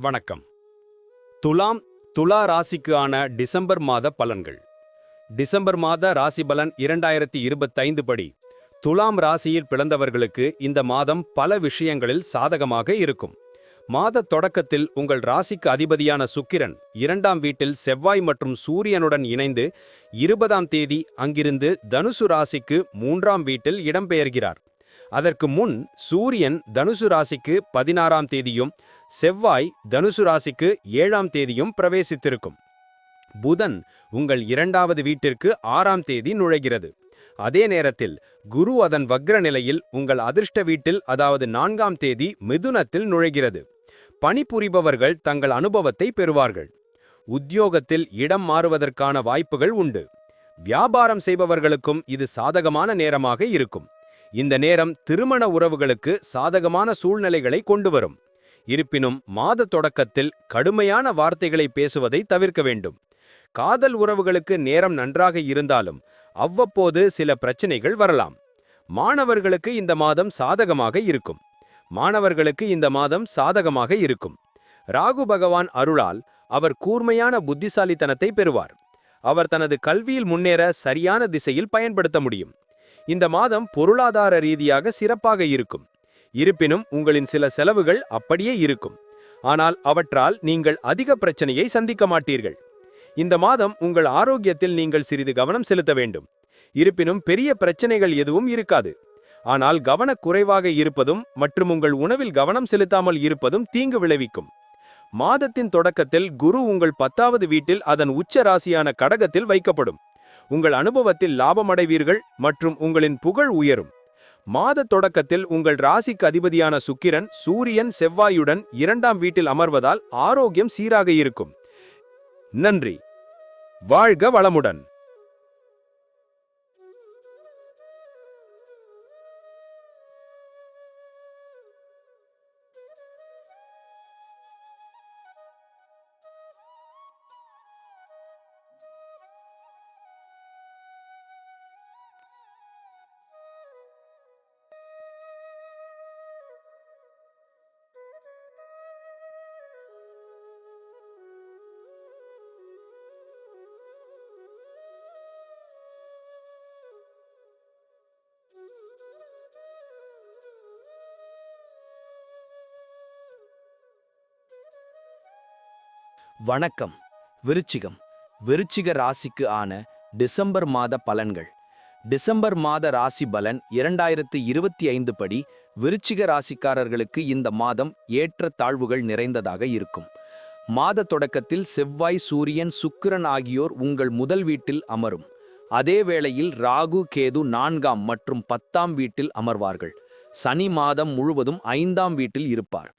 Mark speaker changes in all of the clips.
Speaker 1: வணக்கம். துலாம் துலா ராசிக்கு ஆன டிசம்பர் மாத பலன்கள். டிசம்பர் மாத ராசி பலன் இரண்டாயிரத்தி இருபத்தைந்து படி. துலாம் ராசியில் பிறந்தவர்களுக்கு இந்த மாதம் பல விஷயங்களில் சாதகமாக இருக்கும். மாத தொடக்கத்தில் உங்கள் ராசிக்கு அதிபதியான சுக்கிரன் இரண்டாம் வீட்டில் செவ்வாய் மற்றும் சூரியனுடன் இணைந்து இருபதாம் தேதி அங்கிருந்து தனுசு ராசிக்கு மூன்றாம் வீட்டில் இடம்பெயர்கிறார். அதற்கு முன் சூரியன் தனுசு ராசிக்கு பதினாறாம் தேதியும் செவ்வாய் தனுசு ராசிக்கு ஏழாம் தேதியும் பிரவேசித்திருக்கும். புதன் உங்கள் இரண்டாவது வீட்டிற்கு ஆறாம் தேதி நுழைகிறது. அதே நேரத்தில் குரு அதன் வக்ர நிலையில் உங்கள் அதிர்ஷ்ட வீட்டில் அதாவது நான்காம் தேதி மிதுனத்தில் நுழைகிறது. பணிபுரிபவர்கள் தங்கள் அனுபவத்தை பெறுவார்கள். உத்தியோகத்தில் இடம் மாறுவதற்கான வாய்ப்புகள் உண்டு. வியாபாரம் செய்பவர்களுக்கும் இது சாதகமான நேரமாக இருக்கும். இந்த நேரம் திருமண உறவுகளுக்கு சாதகமான சூழ்நிலைகளை கொண்டு வரும் இருப்பினும் மாத தொடக்கத்தில் கடுமையான வார்த்தைகளை பேசுவதை தவிர்க்க வேண்டும். காதல் உறவுகளுக்கு நேரம் நன்றாக இருந்தாலும் அவ்வப்போது சில பிரச்சனைகள் வரலாம். மாணவர்களுக்கு இந்த மாதம் சாதகமாக இருக்கும். மாணவர்களுக்கு இந்த மாதம் சாதகமாக இருக்கும். ராகு பகவான் அருளால் அவர் கூர்மையான புத்திசாலித்தனத்தை பெறுவார். அவர் தனது கல்வியில் முன்னேற சரியான திசையில் பயன்படுத்த முடியும். இந்த மாதம் பொருளாதார ரீதியாக சிறப்பாக இருக்கும். இருப்பினும் உங்களின் சில செலவுகள் அப்படியே இருக்கும். ஆனால் அவற்றால் நீங்கள் அதிக பிரச்சனையை சந்திக்க மாட்டீர்கள். இந்த மாதம் உங்கள் ஆரோக்கியத்தில் நீங்கள் சிறிது கவனம் செலுத்த வேண்டும். இருப்பினும் பெரிய பிரச்சனைகள் எதுவும் இருக்காது. ஆனால் கவனக்குறைவாக இருப்பதும் மற்றும் உங்கள் உணவில் கவனம் செலுத்தாமல் இருப்பதும் தீங்கு விளைவிக்கும். மாதத்தின் தொடக்கத்தில் குரு உங்கள் பத்தாவது வீட்டில் அதன் உச்ச ராசியான கடகத்தில் வைக்கப்படும். உங்கள் அனுபவத்தில் லாபமடைவீர்கள் மற்றும் உங்களின் புகழ் உயரும். மாத தொடக்கத்தில் உங்கள் ராசிக்கு அதிபதியான சுக்கிரன் சூரியன் செவ்வாயுடன் இரண்டாம் வீட்டில் அமர்வதால் ஆரோக்கியம் சீராக இருக்கும். நன்றி. வாழ்க வளமுடன்.
Speaker 2: வணக்கம். விருச்சிகம். விருச்சிக ராசிக்கு ஆன டிசம்பர் மாத பலன்கள். டிசம்பர் மாத ராசி பலன் இரண்டாயிரத்து இருபத்தி ஐந்து படி விருச்சிக ராசிக்காரர்களுக்கு இந்த மாதம் ஏற்ற தாழ்வுகள் நிறைந்ததாக இருக்கும். மாத தொடக்கத்தில் செவ்வாய் சூரியன் சுக்கிரன் ஆகியோர் உங்கள் முதல் வீட்டில் அமரும். அதே வேளையில் ராகு கேது நான்காம் மற்றும் பத்தாம் வீட்டில் அமர்வார்கள். சனி மாதம் முழுவதும் ஐந்தாம் வீட்டில் இருப்பார்.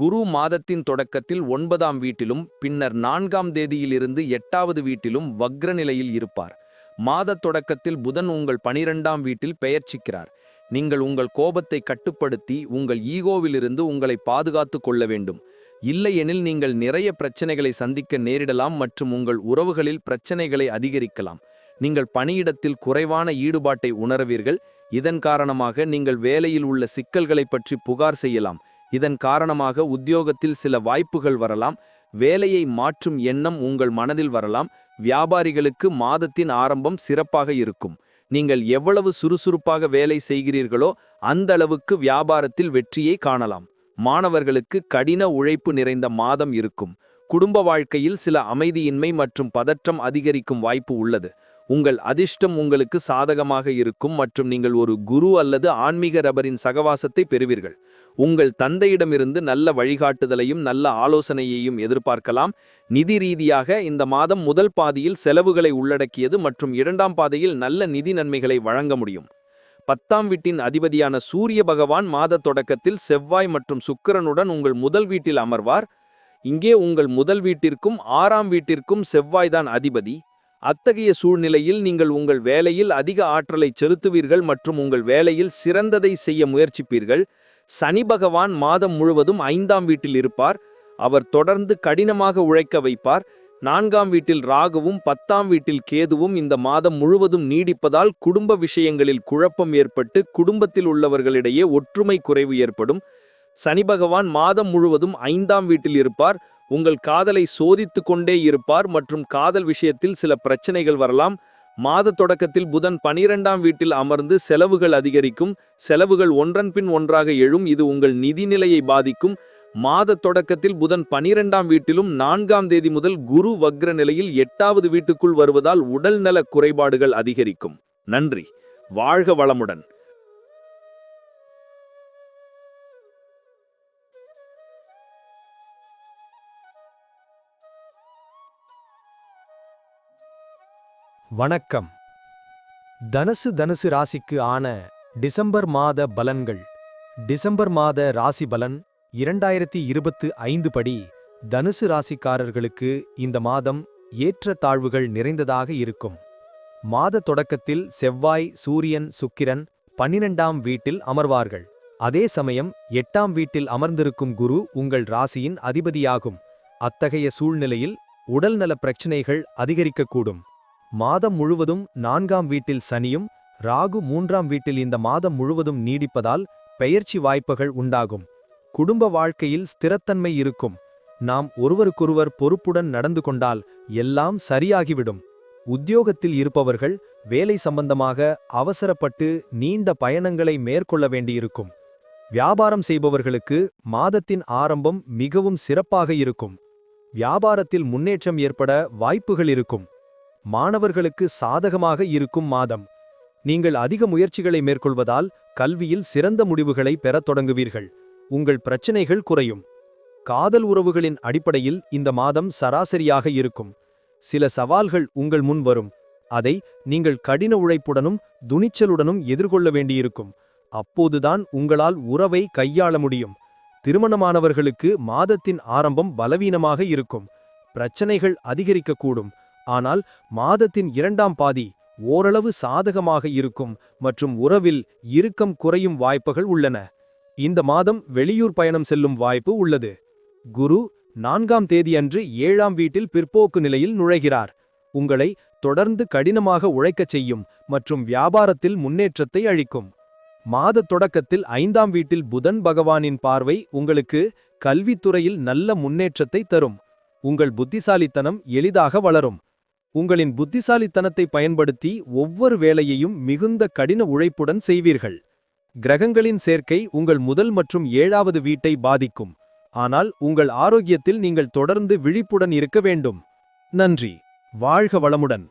Speaker 2: குரு மாதத்தின் தொடக்கத்தில் ஒன்பதாம் வீட்டிலும் பின்னர் நான்காம் தேதியிலிருந்து எட்டாவது வீட்டிலும் வக்ர நிலையில் இருப்பார். மாத தொடக்கத்தில் புதன் உங்கள் பனிரெண்டாம் வீட்டில் பெயர்ச்சிக்கிறார். நீங்கள் உங்கள் கோபத்தை கட்டுப்படுத்தி உங்கள் ஈகோவிலிருந்து உங்களை பாதுகாத்து கொள்ள வேண்டும். இல்லையெனில் நீங்கள் நிறைய பிரச்சனைகளை சந்திக்க நேரிடலாம் மற்றும் உங்கள் உறவுகளில் பிரச்சனைகளை அதிகரிக்கலாம். நீங்கள் பணியிடத்தில் குறைவான ஈடுபாட்டை உணர்வீர்கள். இதன் காரணமாக நீங்கள் வேலையில் உள்ள சிக்கல்களை பற்றி புகார் செய்யலாம். இதன் காரணமாக உத்தியோகத்தில் சில வாய்ப்புகள் வரலாம். வேலையை மாற்றும் எண்ணம் உங்கள் மனதில் வரலாம். வியாபாரிகளுக்கு மாதத்தின் ஆரம்பம் சிறப்பாக இருக்கும். நீங்கள் எவ்வளவு சுறுசுறுப்பாக வேலை செய்கிறீர்களோ அந்த அளவுக்கு வியாபாரத்தில் வெற்றியை காணலாம். மாணவர்களுக்கு கடின உழைப்பு நிறைந்த மாதம் இருக்கும். குடும்ப வாழ்க்கையில் சில அமைதியின்மை மற்றும் பதற்றம் அதிகரிக்கும் வாய்ப்பு உள்ளது. உங்கள் அதிர்ஷ்டம் உங்களுக்கு சாதகமாக இருக்கும் மற்றும் நீங்கள் ஒரு குரு அல்லது ஆன்மீக ரபரின் சகவாசத்தை பெறுவீர்கள். உங்கள் தந்தையிடமிருந்து நல்ல வழிகாட்டுதலையும் நல்ல ஆலோசனையையும் எதிர்பார்க்கலாம். நிதி ரீதியாக இந்த மாதம் முதல் பாதியில் செலவுகளை உள்ளடக்கியது மற்றும் இரண்டாம் பாதையில் நல்ல நிதி நன்மைகளை வழங்க முடியும். பத்தாம் வீட்டின் அதிபதியான சூரிய பகவான் மாத தொடக்கத்தில் செவ்வாய் மற்றும் சுக்கிரனுடன் உங்கள் முதல் வீட்டில் அமர்வார். இங்கே உங்கள் முதல் வீட்டிற்கும் ஆறாம் வீட்டிற்கும் செவ்வாய்தான் அதிபதி. அத்தகைய சூழ்நிலையில் நீங்கள் உங்கள் வேலையில் அதிக ஆற்றலை செலுத்துவீர்கள் மற்றும் உங்கள் வேலையில் சிறந்ததை செய்ய முயற்சிப்பீர்கள். சனி பகவான் மாதம் முழுவதும் ஐந்தாம் வீட்டில் இருப்பார். அவர் தொடர்ந்து கடினமாக உழைக்க வைப்பார். நான்காம் வீட்டில் ராகுவும் பத்தாம் வீட்டில் கேதுவும் இந்த மாதம் முழுவதும் நீடிப்பதால் குடும்ப விஷயங்களில் குழப்பம் ஏற்பட்டு குடும்பத்தில் உள்ளவர்களிடையே ஒற்றுமை குறைவு ஏற்படும். சனி பகவான் மாதம் முழுவதும் ஐந்தாம் வீட்டில் இருப்பார். உங்கள் காதலை சோதித்து கொண்டே இருப்பார் மற்றும் காதல் விஷயத்தில் சில பிரச்சனைகள் வரலாம். மாத தொடக்கத்தில் புதன் பனிரெண்டாம் வீட்டில் அமர்ந்து செலவுகள் அதிகரிக்கும். செலவுகள் ஒன்றன் பின் ஒன்றாக எழும். இது உங்கள் நிதிநிலையை பாதிக்கும். மாத தொடக்கத்தில் புதன் பனிரெண்டாம் வீட்டிலும் நான்காம் தேதி முதல் குரு வக்ர நிலையில் எட்டாவது வீட்டுக்குள் வருவதால் உடல்நல குறைபாடுகள் அதிகரிக்கும். நன்றி. வாழ்க வளமுடன்.
Speaker 1: வணக்கம். தனுசு தனுசு ராசிக்கு ஆன டிசம்பர் மாத பலன்கள். டிசம்பர் மாத ராசி பலன் இரண்டாயிரத்தி இருபத்து ஐந்து படி தனுசு ராசிக்காரர்களுக்கு இந்த மாதம் ஏற்ற தாழ்வுகள் நிறைந்ததாக இருக்கும். மாத தொடக்கத்தில் செவ்வாய் சூரியன் சுக்கிரன் பன்னிரெண்டாம் வீட்டில் அமர்வார்கள். அதே சமயம் எட்டாம் வீட்டில் அமர்ந்திருக்கும் குரு உங்கள் ராசியின் அதிபதியாகும். அத்தகைய சூழ்நிலையில் உடல்நல பிரச்சினைகள் அதிகரிக்கக்கூடும். மாதம் முழுவதும் நான்காம் வீட்டில் சனியும் ராகு மூன்றாம் வீட்டில் இந்த மாதம் முழுவதும் நீடிப்பதால் பெயர்ச்சி வாய்ப்புகள் உண்டாகும். குடும்ப வாழ்க்கையில் ஸ்திரத்தன்மை இருக்கும். நாம் ஒருவருக்கொருவர் பொறுப்புடன் நடந்து கொண்டால் எல்லாம் சரியாகிவிடும். உத்தியோகத்தில் இருப்பவர்கள் வேலை சம்பந்தமாக அவசரப்பட்டு நீண்ட பயணங்களை மேற்கொள்ள வேண்டியிருக்கும். வியாபாரம் செய்பவர்களுக்கு மாதத்தின் ஆரம்பம் மிகவும் சிறப்பாக இருக்கும். வியாபாரத்தில் முன்னேற்றம் ஏற்பட வாய்ப்புகள் இருக்கும். மாணவர்களுக்கு சாதகமாக இருக்கும் மாதம். நீங்கள் அதிக முயற்சிகளை மேற்கொள்வதால் கல்வியில் சிறந்த முடிவுகளை பெறத் தொடங்குவீர்கள். உங்கள் பிரச்சினைகள் குறையும். காதல் உறவுகளின் அடிப்படையில் இந்த மாதம் சராசரியாக இருக்கும். சில சவால்கள் உங்கள் முன் வரும். அதை நீங்கள் கடின உழைப்புடனும் துணிச்சலுடனும் எதிர்கொள்ள வேண்டியிருக்கும். அப்போதுதான் உங்களால் உறவை கையாள முடியும். திருமணமானவர்களுக்கு மாதத்தின் ஆரம்பம் பலவீனமாக இருக்கும். பிரச்சனைகள் அதிகரிக்கக்கூடும். ஆனால் மாதத்தின் இரண்டாம் பாதி ஓரளவு சாதகமாக இருக்கும் மற்றும் உறவில் இறுக்கம் குறையும் வாய்ப்புகள் உள்ளன. இந்த மாதம் வெளியூர் பயணம் செல்லும் வாய்ப்பு உள்ளது. குரு நான்காம் தேதியன்று ஏழாம் வீட்டில் பிற்போக்கு நிலையில் நுழைகிறார். உங்களை தொடர்ந்து கடினமாக உழைக்கச் செய்யும் மற்றும் வியாபாரத்தில் முன்னேற்றத்தை அளிக்கும். மாத தொடக்கத்தில் ஐந்தாம் வீட்டில் புதன் பகவானின் பார்வை உங்களுக்கு கல்வித்துறையில் நல்ல முன்னேற்றத்தை தரும். உங்கள் புத்திசாலித்தனம் எளிதாக வளரும். உங்களின் புத்திசாலித்தனத்தை பயன்படுத்தி ஒவ்வொரு வேலையையும் மிகுந்த கடின உழைப்புடன் செய்வீர்கள். கிரகங்களின் சேர்க்கை உங்கள் முதல் மற்றும் ஏழாவது வீட்டை பாதிக்கும். ஆனால் உங்கள் ஆரோக்கியத்தில் நீங்கள் தொடர்ந்து விழிப்புடன் இருக்க வேண்டும். நன்றி. வாழ்க வளமுடன்.